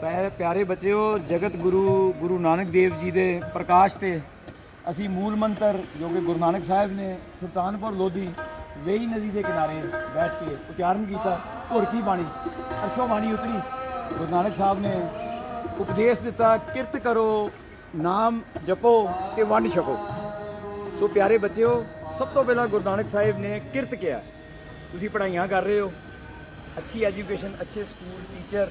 ਪਿਆਰੇ ਪਿਆਰੇ ਬੱਚਿਓ, ਜਗਤ ਗੁਰੂ ਗੁਰੂ ਨਾਨਕ ਦੇਵ ਜੀ ਦੇ ਪ੍ਰਕਾਸ਼ ਤੇ ਅਸੀਂ ਮੂਲ ਮੰਤਰ ਜੋ ਕਿ ਗੁਰੂ ਨਾਨਕ ਸਾਹਿਬ ਨੇ ਸੁਲਤਾਨਪੁਰ ਲੋਧੀ ਵੇਈ ਨਦੀ ਦੇ ਕਿਨਾਰੇ ਬੈਠ ਕੇ ਉਚਾਰਨ ਕੀਤਾ ਧੁਰ ਕੀ ਬਾਣੀ? ਅਰਸ਼ੋ ਬਾਣੀ ਉਤਰੀ। ਗੁਰੂ ਨਾਨਕ ਸਾਹਿਬ ਨੇ ਉਪਦੇਸ਼ ਦਿੱਤਾ, ਕਿਰਤ ਕਰੋ, ਨਾਮ ਜਪੋ ਤੇ ਵੰਡ ਛਕੋ। ਸੋ ਪਿਆਰੇ ਬੱਚਿਓ, ਸਭ ਤੋਂ ਪਹਿਲਾਂ ਗੁਰੂ ਨਾਨਕ ਸਾਹਿਬ ਨੇ ਕਿਰਤ ਕਿਹਾ। ਤੁਸੀਂ ਪੜ੍ਹਾਈਆਂ ਕਰ ਰਹੇ ਹੋ। ਅੱਛੀ ਐਜੂਕੇਸ਼ਨ ਅੱਛੇ ਸਕੂਲ ਟੀਚਰ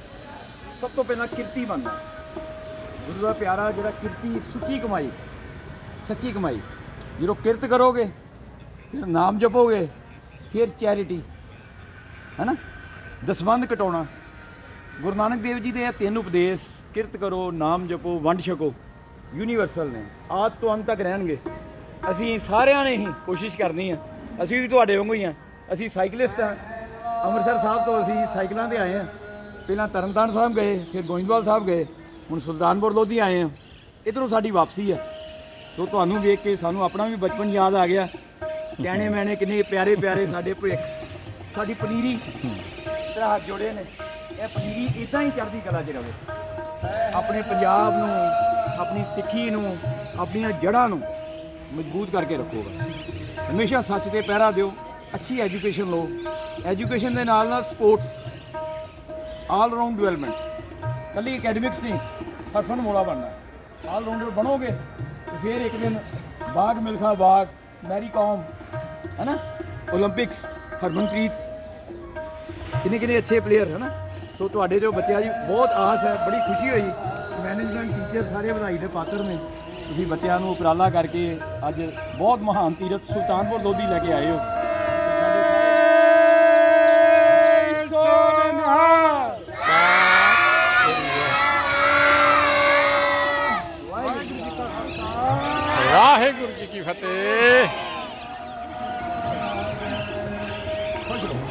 ਸਭ ਤੋਂ ਪਹਿਲਾਂ ਕਿਰਤੀ ਬਣਨਾ ਗੁਰੂ ਦਾ ਪਿਆਰਾ ਜਿਹੜਾ ਕਿਰਤੀ, ਸੁੱਚੀ ਕਮਾਈ, ਸੱਚੀ ਕਮਾਈ। ਜਦੋਂ ਕਿਰਤ ਕਰੋਗੇ, ਫਿਰ ਨਾਮ ਜਪੋਗੇ, ਫਿਰ ਚੈਰਿਟੀ ਹੈਨਾ? ਦਸਵੰਦ ਘਟਾਉਣਾ ਗੁਰੂ ਨਾਨਕ ਦੇਵ ਜੀ ਦੇ ਇਹ ਤਿੰਨ ਉਪਦੇਸ਼, ਕਿਰਤ ਕਰੋ, ਨਾਮ ਜਪੋ, ਵੰਡ ਛਕੋ ਯੂਨੀਵਰਸਲ ਨੇ। ਆਦ ਤੋਂ ਅੰਤ ਤੱਕ ਰਹਿਣਗੇ। ਅਸੀਂ ਸਾਰਿਆਂ ਨੇ ਹੀ ਕੋਸ਼ਿਸ਼ ਕਰਨੀ ਆ। ਅਸੀਂ ਵੀ ਤੁਹਾਡੇ ਵਾਂਗੂ ਹੀ ਆ। ਅਸੀਂ ਸਾਈਕਲਿਸਟ ਹਾਂ। ਅੰਮ੍ਰਿਤਸਰ ਸਾਹਿਬ ਤੋਂ ਅਸੀਂ ਸਾਈਕਲਾਂ ਤੇ ਆਏ ਹਾਂ। ਪਹਿਲਾਂ ਤਰਨਤਾਰਨ ਸਾਹਿਬ ਗਏ, ਫਿਰ ਗੋਇੰਦਵਾਲ ਸਾਹਿਬ ਗਏ, ਹੁਣ ਸੁਲਤਾਨਪੁਰ ਲੋਧੀ ਆਏ ਹਾਂ। ਇਧਰੋਂ ਸਾਡੀ ਵਾਪਸੀ ਆ। ਸੋ ਤੁਹਾਨੂੰ ਵੇਖ ਕੇ ਸਾਨੂੰ ਆਪਣਾ ਵੀ ਬਚਪਨ ਯਾਦ ਆ ਗਿਆ। ਕਹਿਣੇ ਮੈਨੇ ਕਿੰਨੇ ਪਿਆਰੇ ਪਿਆਰੇ ਸਾਡੇ ਭਵਿੱਖ। ਸਾਡੀ ਪਨੀਰੀ ਤੇਰਾ ਹੱਥ ਜੋੜੇ ਨੇ। ਇਹ ਪਨੀਰੀ ਇਦਾਂ ਹੀ ਚੜ੍ਹਦੀ ਕਲਾ 'ਚ ਰਵੇ। ਆਪਣੇ ਪੰਜਾਬ ਨੂੰ, ਆਪਣੀ ਸਿੱਖੀ ਨੂੰ, ਆਪਣੀਆਂ ਜੜ੍ਹਾਂ ਨੂੰ ਮਜ਼ਬੂਤ ਕਰਕੇ ਰੱਖੋਗਾ ਹਮੇਸ਼ਾ ਸੱਚ ਤੇ ਪਹਿਰਾ ਦਿਓ। ਅੱਛੀ ਐਜੂਕੇਸ਼ਨ ਲਓ। ਐਜੂਕੇਸ਼ਨ ਦੇ ਨਾਲ ਨਾਲ ਸਪੋਰਟਸ ਆਲ ਰਾਉਂਡ ਡਿਵੈਲਪਮੈਂਟ ਕੱਲੀ ਅਕੈਡਮਿਕਸ ਨਹੀਂ ਪਰਸਨ ਮੋੜਾ ਬਣਨਾ ਆਲ ਰਾਉਂਡਰ ਬਣੋਗੇ ਫਿਰ ਇੱਕ ਦਿਨ ਬਾਗ ਮਿਲਖਾ ਬਾਗ ਮੈਰੀ ਹੈ ਨਾ 올림픽ਸ ਹਰਮਨਪ੍ਰੀਤ। ਇਹਨੇ ਕਿੰਨੇ ਅੱਛੇ ਪਲੇਅਰ ਹੈ ਨਾ ਸੋ ਤੁਹਾਡੇ ਜੋ ਬੱਚਿਆਂ ਦੀ ਬਹੁਤ ਆਸ ਹੈ, ਬੜੀ ਖੁਸ਼ੀ ਹੋਈ। ਮੈਨੇਜਮੈਂਟ ਟੀਚਰ ਸਾਰੇ ਵਧਾਈ ਦੇ ਪਾਤਰ ਨੇ। ਤੁਸੀਂ ਬੱਚਿਆਂ ਨੂੰ ਉਪਰਾਲਾ ਕਰਕੇ ਅੱਜ ਬਹੁਤ ਮਹਾਨ ਤੀਰਤ ਸੁਲਤਾਨਪੁਰ ਲੋਧੀ ਲੈ ਕੇ ਆਏ ਹੋ। ਵਾਹਿਗੁਰੂ ਜੀ ਕੀ ਫਤਿਹ। ਖੁਸ਼ ਰਹੋ